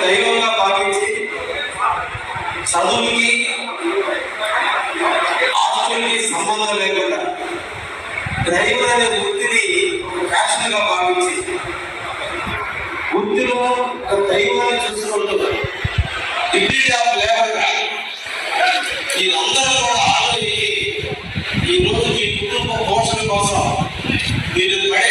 దైవంగా పాటించి చదువుకి సంబంధం లేకుండా డ్రైవర్ అనే ఫ్యాషన్గా భావించి వృత్తిలో ఒక దైవాన్ని చూసుకుంటూ డిగ్రీ ఆఫ్ లేబర్గా మీరందరూ కూడా ఆలోచించి ఈ రోజు మీ కుటుంబ పోషణ కోసం మీరు పడే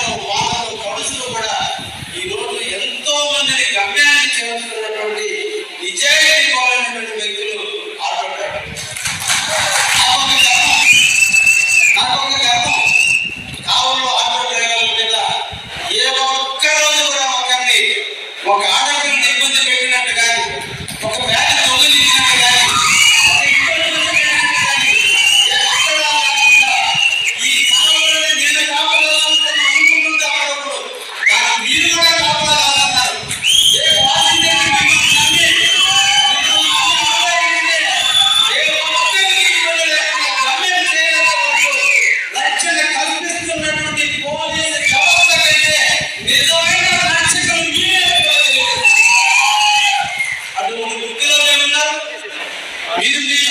我干的